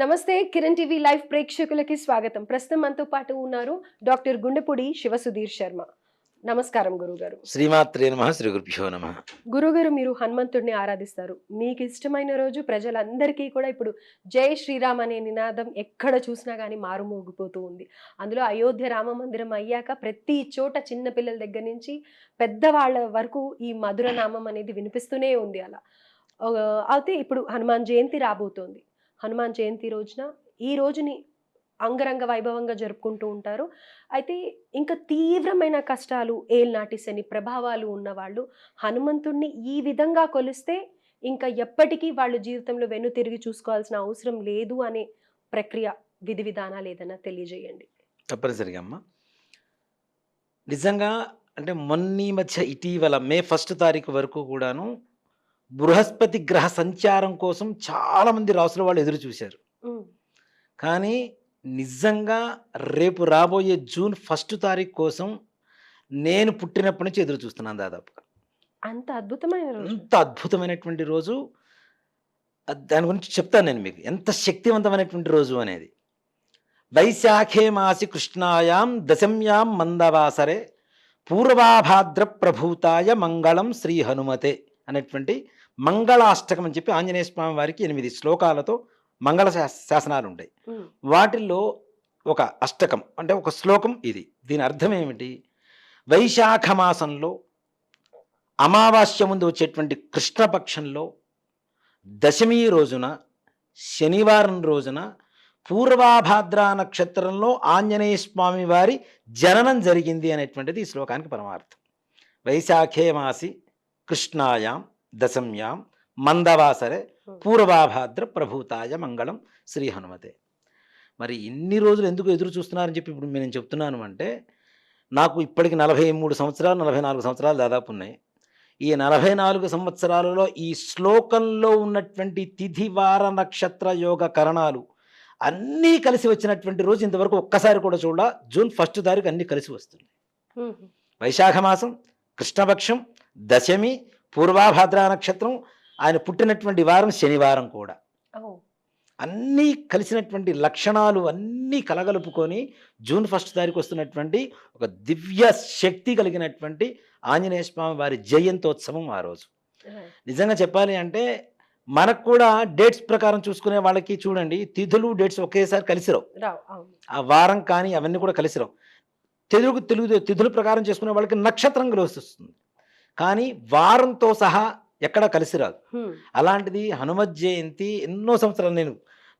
నమస్తే Kiran TV live ప్రేక్షకులకి స్వాగతం. ప్రస్తుతం మనతో పాటు ఉన్నారు డాక్టర్ గుండెపూడి శివసుధీర్ శర్మ. నమస్కారం గురుగారు. శ్రీమాత్రే నమ శ్రీ గురుభ్యో నమ. గురుగారు మీరు హనుమంతుడిని ఆరాధిస్తారు. మీకు ఇష్టమైన రోజు ప్రజలందరికీ కూడా ఇప్పుడు జై శ్రీరామ్ అనే నినాదం ఎక్కడ చూసినా కానీ మారుమోగిపోతూ ఉంది. అందులో అయోధ్య రామ మందిరం అయ్యాక ప్రతి చోట చిన్న పిల్లల దగ్గర నుంచి పెద్దవాళ్ళ వరకు ఈ మధుర నామం అనేది వినిపిస్తూనే ఉంది అలా. అయితే ఇప్పుడు హనుమాన్ జయంతి రాబోతోంది. హనుమాన్ జయంతి రోజున ఈ రోజుని అంగరంగ వైభవంగా జరుపుకుంటూ ఉంటారు. అయితే ఇంకా తీవ్రమైన కష్టాలు ఏల్నాటి శని ప్రభావాలు ఉన్నవాళ్ళు హనుమంతుణ్ణి ఈ విధంగా కొలిస్తే ఇంకా ఎప్పటికీ వాళ్ళ జీవితంలో వెన్ను తిరిగి చూసుకోవాల్సిన అవసరం లేదు అనే ప్రక్రియ విధి విధానాలు ఏదైనా తెలియజేయండి. తప్పనిసరిగా అమ్మ. నిజంగా అంటే మొన్న మధ్య ఇటీవల మే ఫస్ట్ తారీఖు వరకు కూడాను బృహస్పతి గ్రహ సంచారం కోసం చాలామంది రాసుల వాళ్ళు ఎదురు చూశారు. కానీ నిజంగా రేపు రాబోయే జూన్ ఫస్ట్ తారీఖు కోసం నేను పుట్టినప్పటి నుంచి ఎదురు చూస్తున్నాను దాదాపుగా. అంత అద్భుతమైన ఎంత అద్భుతమైనటువంటి రోజు. దాని గురించి చెప్తాను నేను మీకు. ఎంత శక్తివంతమైనటువంటి రోజు అనేది. వైశాఖే మాసి కృష్ణాయాం దశమ్యాం మందవాసరే. పూర్వాభాద్ర ప్రభూతాయ మంగళం శ్రీ హనుమతే అనేటువంటి మంగళాష్టకం అని చెప్పి ఆంజనేయ స్వామి వారికి ఎనిమిది శ్లోకాలతో మంగళ శాస- శాసనాలు ఉంటాయి వాటిల్లో ఒక అష్టకం అంటే ఒక శ్లోకం ఇది. దీని అర్థం ఏమిటి? వైశాఖ మాసంలో అమావాస్య ముందు వచ్చేటువంటి కృష్ణపక్షంలో దశమి రోజున శనివారం రోజున పూర్వాభాద్ర నక్షత్రంలో ఆంజనేయ స్వామి వారి జననం జరిగింది అనేటువంటిది ఈ శ్లోకానికి పరమార్థం. వైశాఖే మాసి కృష్ణాయాం దశమ్యాం మందవాసరే పూర్వాభాద్ర ప్రభూతాయ మంగళం శ్రీ హనుమతే. మరి ఇన్ని రోజులు ఎందుకు ఎదురు చూస్తున్నారని చెప్పి ఇప్పుడు నేను చెప్తున్నాను అంటే నాకు ఇప్పటికి నలభై మూడు సంవత్సరాలు నలభై నాలుగు సంవత్సరాలు దాదాపు ఉన్నాయి. ఈ నలభై నాలుగు సంవత్సరాలలో ఈ శ్లోకంలో ఉన్నటువంటి తిథి వార నక్షత్ర యోగ కరణాలు అన్నీ కలిసి వచ్చినటువంటి రోజు ఇంతవరకు ఒక్కసారి కూడా చూడ జూన్ ఫస్ట్ తారీఖు అన్నీ కలిసి వస్తుంది ఉమ్, వైశాఖ మాసం కృష్ణపక్షం దశమి పూర్వాభాద్ర నక్షత్రం ఆయన పుట్టినటువంటి వారం శనివారం కూడా. అన్నీ కలిసినటువంటి లక్షణాలు అన్నీ కలగలుపుకొని జూన్ ఫస్ట్ తారీఖు వస్తున్నటువంటి ఒక దివ్య శక్తి కలిగినటువంటి ఆంజనేయ స్వామి వారి జయంతోత్సవం ఆ రోజు. నిజంగా చెప్పాలి అంటే మనకు కూడా డేట్స్ ప్రకారం చూసుకునే వాళ్ళకి చూడండి తిథులు డేట్స్ ఒకేసారి కలిసిరావు. ఆ వారం కానీ అవన్నీ కూడా కలిసిరావు. తెలుగు తెలుగు తిథుల ప్రకారం చేసుకునే వాళ్ళకి నక్షత్రం కలిసి వస్తుంది. కానీ వారంతో సహా ఎక్కడా కలిసి రాదు. అలాంటిది హనుమత్ జయంతి ఎన్నో సంవత్సరాలు నేను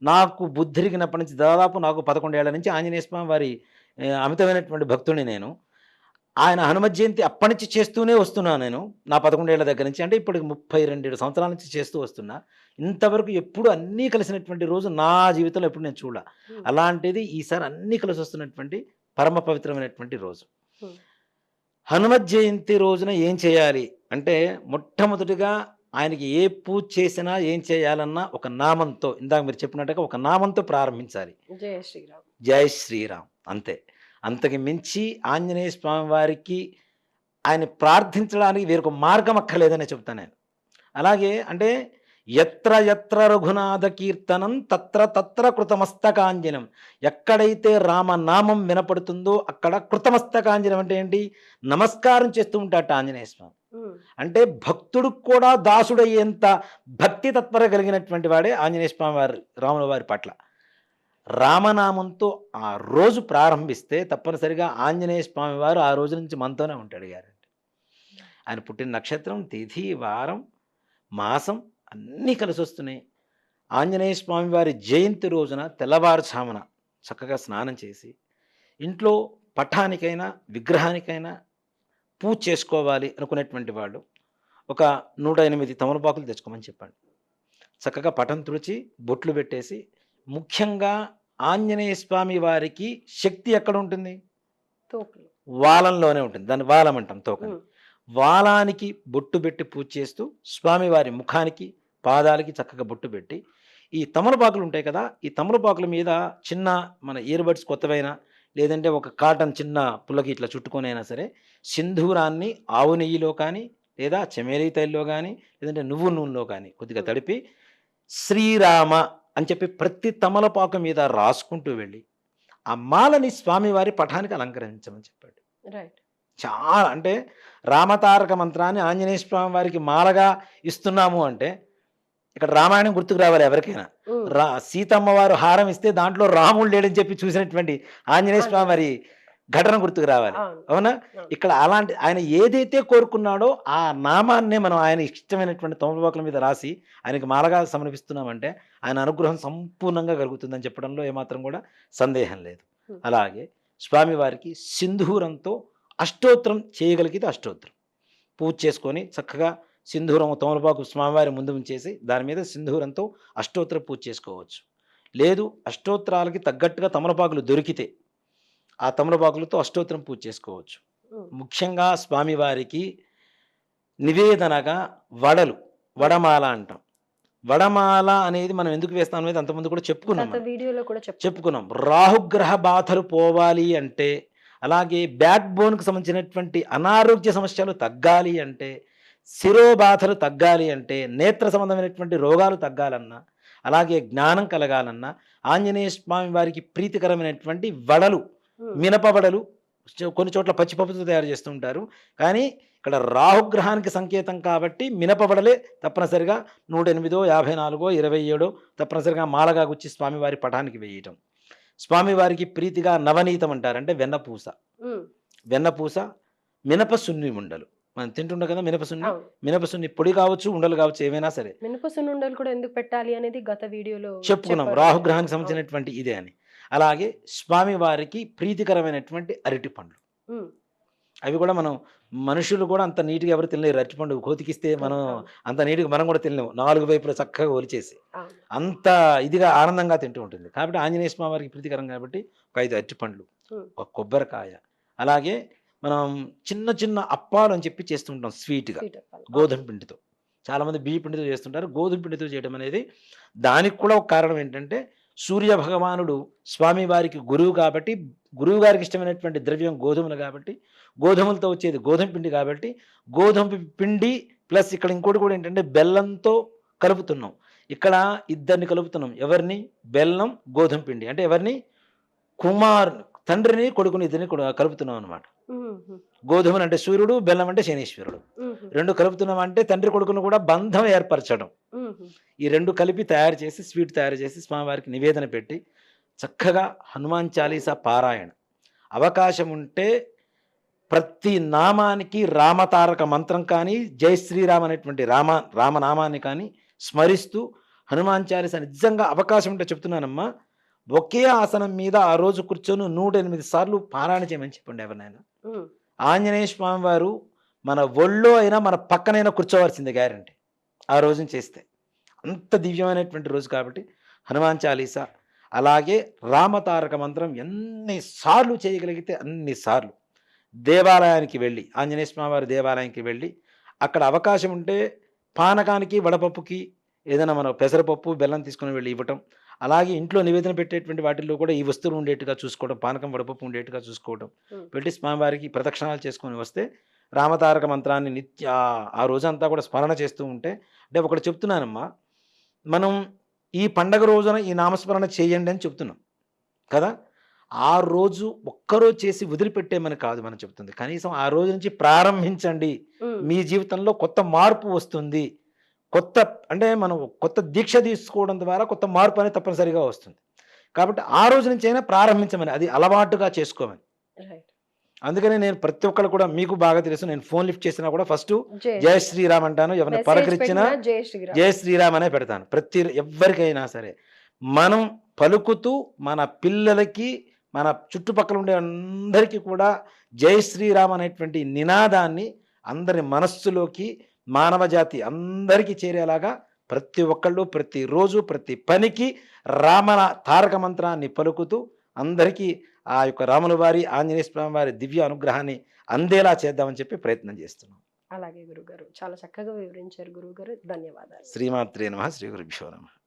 నాకు బుద్ధిరిగినప్పటి నుంచి దాదాపు నాకు పదకొండేళ్ళ నుంచి ఆంజనేయ స్వామి వారి అమితమైనటువంటి భక్తుడిని నేను. ఆయన హనుమత్ జయంతి అప్పటి నుంచి చేస్తూనే వస్తున్నాను నేను. నా పదకొండేళ్ళ దగ్గర నుంచి అంటే ఇప్పటికి ముప్పై రెండేడు సంవత్సరాల నుంచి చేస్తూ వస్తున్నా. ఇంతవరకు ఎప్పుడు అన్నీ కలిసినటువంటి రోజు నా జీవితంలో ఎప్పుడు నేను చూడ అలాంటిది ఈసారి అన్నీ కలిసి వస్తున్నటువంటి పరమ పవిత్రమైనటువంటి రోజు. హనుమత్ జయంతి రోజున ఏం చేయాలి? అంటే మొట్టమొదటిగా ఆయనకి ఏ పూజ చేసినా ఏం చేయాలన్నా ఒక నామంతో ఇందాక మీరు చెప్పినట్టుగా ఒక నామంతో ప్రారంభించాలి. జయ శ్రీరామ్. జై శ్రీరామ్. అంతే. అంతకి మించి ఆంజనేయ స్వామి వారికి ఆయన ప్రార్థించడానికి వేరొక మార్గం అక్కర్లేదనే చెప్తాను నేను. అలాగే అంటే ఎత్ర ఎత్ర రఘునాథ కీర్తనం తత్ర తత్ర కృతమస్తకాంజనం. ఎక్కడైతే రామనామం వినపడుతుందో అక్కడ కృతమస్తకాంజనం అంటే ఏంటి? నమస్కారం చేస్తూ ఉంటాట ఆంజనేయ స్వామి. అంటే భక్తుడు కూడా దాసుడయ్యేంత భక్తి తత్పర కలిగినటువంటి వాడే ఆంజనేయ స్వామి వారి రాముల వారి పట్ల. రామనామంతో ఆ రోజు ప్రారంభిస్తే తప్పనిసరిగా ఆంజనేయ స్వామి వారు ఆ రోజు నుంచి మనతోనే ఉంటాడు గారండి ఆయన పుట్టిన నక్షత్రం తిథి వారం మాసం అన్నీ కలిసి వస్తున్నాయి ఆంజనేయ స్వామి వారి జయంతి రోజున తెల్లవారుజామున చక్కగా స్నానం చేసి ఇంట్లో పఠానికైనా విగ్రహానికైనా పూజ చేసుకోవాలి అనుకునేటువంటి వాళ్ళు ఒక నూట ఎనిమిది తమలపాకులు తెచ్చుకోమని చెప్పండి. చక్కగా పటం తుడిచి బొట్లు పెట్టేసి ముఖ్యంగా ఆంజనేయ స్వామి వారికి శక్తి ఎక్కడ ఉంటుంది వాలంలోనే ఉంటుంది. దాన్ని వాలం అంటాం తోకని వాలానికి బొట్టు పెట్టి పూజ చేస్తూ స్వామివారి ముఖానికి పాదాలకి చక్కగా బొట్టు పెట్టి ఈ తమలపాకులు ఉంటాయి కదా ఈ తమలపాకుల మీద చిన్న మన ఇయర్బడ్స్ కొత్తవైనా లేదంటే ఒక కాటన్ చిన్న పుల్లకి ఇట్లా చుట్టుకొని అయినా సరే సింధూరాన్ని ఆవు నెయ్యిలో కానీ లేదా చెమేలి తైల్లో కానీ లేదంటే నువ్వు నూనెలో కానీ కొద్దిగా తడిపి శ్రీరామ అని చెప్పి ప్రతి తమలపాకు మీద రాసుకుంటూ వెళ్ళి ఆ మాలని స్వామివారి పఠానికి అలంకరించమని చెప్పాడు. రైట్. చాలా అంటే రామతారక మంత్రాన్ని ఆంజనేయ స్వామి వారికి మాలగా ఇస్తున్నాము అంటే ఇక్కడ రామాయణం గుర్తుకు రావాలి ఎవరికైనా. రా సీతమ్మ వారు హారం ఇస్తే దాంట్లో రాముడు లేడని చెప్పి చూసినటువంటి ఆంజనేయ స్వామి వారి ఘటన గుర్తుకు రావాలి. అవును. ఇక్కడ అలాంటి ఆయన ఏదైతే కోరుకున్నాడో ఆ నామాన్నే మనం ఆయన ఇష్టమైనటువంటి తమలపాకుల మీద రాసి ఆయనకి మాలగా సమర్పిస్తున్నామంటే ఆయన అనుగ్రహం సంపూర్ణంగా కలుగుతుందని చెప్పడంలో ఏమాత్రం కూడా సందేహం లేదు. అలాగే స్వామివారికి సింధూరంతో అష్టోత్తరం చేయగలిగితే అష్టోత్తరం పూజ చేసుకొని చక్కగా సింధూరం తమలపాకు స్వామివారి ముందు ఉంచేసి దాని మీద సింధూరంతో అష్టోత్తర పూజ చేసుకోవచ్చు. లేదు అష్టోత్తరాలకి తగ్గట్టుగా తమలపాకులు దొరికితే ఆ తమలపాకులతో అష్టోత్తరం పూజ చేసుకోవచ్చు. ముఖ్యంగా స్వామివారికి నివేదనగా వడలు వడమాల అంటాం. వడమాల అనేది మనం ఎందుకు వేస్తాం అనేది అంతకుముందు కూడా చెప్పుకున్నాం. వీడియోలో కూడా చెప్పు చెప్పుకున్నాం. రాహుగ్రహ బాధలు పోవాలి అంటే అలాగే బ్యాక్ బోన్కి సంబంధించినటువంటి అనారోగ్య సమస్యలు తగ్గాలి అంటే శిరోబాధలు తగ్గాలి అంటే నేత్ర సంబంధమైనటువంటి రోగాలు తగ్గాలన్నా అలాగే జ్ఞానం కలగాలన్నా ఆంజనేయ స్వామి వారికి ప్రీతికరమైనటువంటి వడలు మినప వడలు కొన్ని చోట్ల పచ్చిపప్పుతో తయారు చేస్తూ ఉంటారు. కానీ ఇక్కడ రాహుగ్రహానికి సంకేతం కాబట్టి మినపవడలే తప్పనిసరిగా నూట ఎనిమిదో యాభై నాలుగో ఇరవై ఏడో తప్పనిసరిగా మాలగా గుచ్చి స్వామివారి పటానికి వేయటం. స్వామివారికి ప్రీతిగా నవనీతం అంటారు. అంటే వెన్నపూస. వెన్నపూస మినప సున్ని ఉండలు మనం తింటుండే కదా మినప సున్ని అవును. మినప సున్ని పొడి కావచ్చు ఉండలు కావచ్చు ఏమైనా సరే. మినప సున్నుండలు కూడా ఎందుకు పెట్టాలి అనేది గత వీడియోలో చెప్పుకున్నాం. రాహుగ్రహానికి. సంబంధించినటువంటి ఇదే అని. అలాగే స్వామివారికి ప్రీతికరమైనటువంటి అరటి పండ్లు. అవి కూడా మనం మనుషులు కూడా అంత నీట్గా ఎవరు తినలేరు. అరటిపండు కోతికిస్తే మనం అంత నీట్గా మనం కూడా తినలేము. నాలుగు వైపులా చక్కగా ఒలిచేసి. అంత ఇదిగా ఆనందంగా తింటూ ఉంటుంది. కాబట్టి ఆంజనేయ స్వామి వారికి ప్రీతికరం కాబట్టి ఒక ఐదు అరటిపండ్లు. ఒక కొబ్బరికాయ. అలాగే మనం చిన్న చిన్న అప్పాలు అని చెప్పి చేస్తుంటాం స్వీట్గా. గోధుమ పిండితో. చాలామంది బియ్య పిండితో చేస్తుంటారు. గోధుమ పిండితో చేయడం అనేది దానికి కూడా ఒక కారణం ఏంటంటే సూర్య భగవానుడు స్వామి వారికి గురువు కాబట్టి గురువు గారికి ఇష్టమైనటువంటి ద్రవ్యం గోధుమలు కాబట్టి గోధుమలతో వచ్చేది గోధుమ పిండి కాబట్టి గోధుమ పిండి ప్లస్ ఇక్కడ ఇంకోటి కూడా ఏంటంటే బెల్లంతో కలుపుతున్నాం. ఇక్కడ ఇద్దరిని కలుపుతున్నాం. ఎవరిని? బెల్లం గోధుమ పిండి. అంటే ఎవరిని? కుమార్ తండ్రిని కొడుకుని ఇద్దరిని కలుపుతున్నాం అనమాట గోధుమలు అంటే సూర్యుడు బెల్లం అంటే శనీశ్వరుడు రెండు కలుపుతున్నాం అంటే తండ్రి కొడుకును కూడా బంధం ఏర్పరచడం. ఈ రెండు కలిపి తయారు చేసి స్వీట్ తయారు చేసి స్వామివారికి నివేదన పెట్టి చక్కగా హనుమాన్ చాలీసా పారాయణ. అవకాశం ఉంటే ప్రతి నామానికి రామతారక మంత్రం కానీ జై శ్రీరామ్ అనేటువంటి రామ రామనామాన్ని కానీ స్మరిస్తూ హనుమాన్ చాలీసా నిజంగా అవకాశం ఉంటే చెప్తున్నానమ్మా. ఒకే ఆసనం మీద ఆ రోజు కూర్చొని నూట ఎనిమిది సార్లు పారాయణ చేయమని చెప్పండి ఎవరినైనా. ఆంజనేయ స్వామి వారు మన ఒళ్ళో అయినా మన పక్కనైనా కూర్చోవలసిందే గ్యారంటీ ఆ రోజున చేస్తే. అంత దివ్యమైనటువంటి రోజు కాబట్టి హనుమాన్ చాలీసా అలాగే రామతారక మంత్రం ఎన్నిసార్లు చేయగలిగితే అన్నిసార్లు దేవాలయానికి వెళ్ళి ఆంజనేయ స్వామి వారి దేవాలయానికి వెళ్ళి అక్కడ అవకాశం ఉంటే పానకానికి వడపప్పుకి ఏదైనా మనం పెసరపప్పు బెల్లం తీసుకుని వెళ్ళి ఇవ్వటం అలాగే ఇంట్లో నివేదన పెట్టేటువంటి వాటిల్లో కూడా ఈ వస్తువులు ఉండేట్టుగా చూసుకోవడం పానకం వడపప్పు ఉండేట్టుగా చూసుకోవడం. పెట్టి స్వామివారికి ప్రదక్షిణాలు చేసుకొని వస్తే రామతారక మంత్రాన్ని నిత్య ఆ- రోజంతా కూడా స్మరణ చేస్తూ ఉంటే అంటే ఒకటి చెప్తున్నానమ్మా మనం ఈ పండగ రోజున ఈ నామస్మరణ చేయండి అని చెప్తున్నాం కదా? ఆ రోజు ఒక్కరోజు చేసి వదిలిపెట్టేమని కాదు మనం చెప్తుంది. కనీసం ఆ రోజు నుంచి ప్రారంభించండి. మీ జీవితంలో కొత్త మార్పు వస్తుంది. కొత్త అంటే మనం కొత్త దీక్ష తీసుకోవడం ద్వారా కొత్త మార్పు అనేది తప్పనిసరిగా వస్తుంది. కాబట్టి ఆ రోజు నుంచి అయినా ప్రారంభించమని అది అలవాటుగా చేసుకోమని. అందుకని నేను ప్రతి ఒక్కరు కూడా మీకు బాగా తెలుసు నేను ఫోన్ లిఫ్ట్ చేసినా కూడా ఫస్ట్ జయ శ్రీరామ్ అంటాను ఎవరిని పలకరించినా జయ శ్రీరామ్. అనే పెడతాను. ప్రతి ఎవరికైనా సరే మనం పలుకుతూ మన పిల్లలకి మన చుట్టుపక్కల ఉండే అందరికీ కూడా జై శ్రీరామ్ అనేటువంటి నినాదాన్ని అందరి మనస్సులోకి మానవ జాతి అందరికీ చేరేలాగా ప్రతి ఒక్కళ్ళు ప్రతిరోజు ప్రతి పనికి రామన తారక మంత్రాన్ని పలుకుతూ అందరికీ ఆ యొక్క రాముల వారి ఆంజనేయ స్వామి వారి దివ్య అనుగ్రహాన్ని అందేలా చేద్దామని చెప్పి ప్రయత్నం చేస్తున్నాం. అలాగే గురుగారు. చాలా చక్కగా వివరించారు గురుగారు. ధన్యవాదాలు. శ్రీమాత్రే నమ. శ్రీ గురుభ్యో నమ.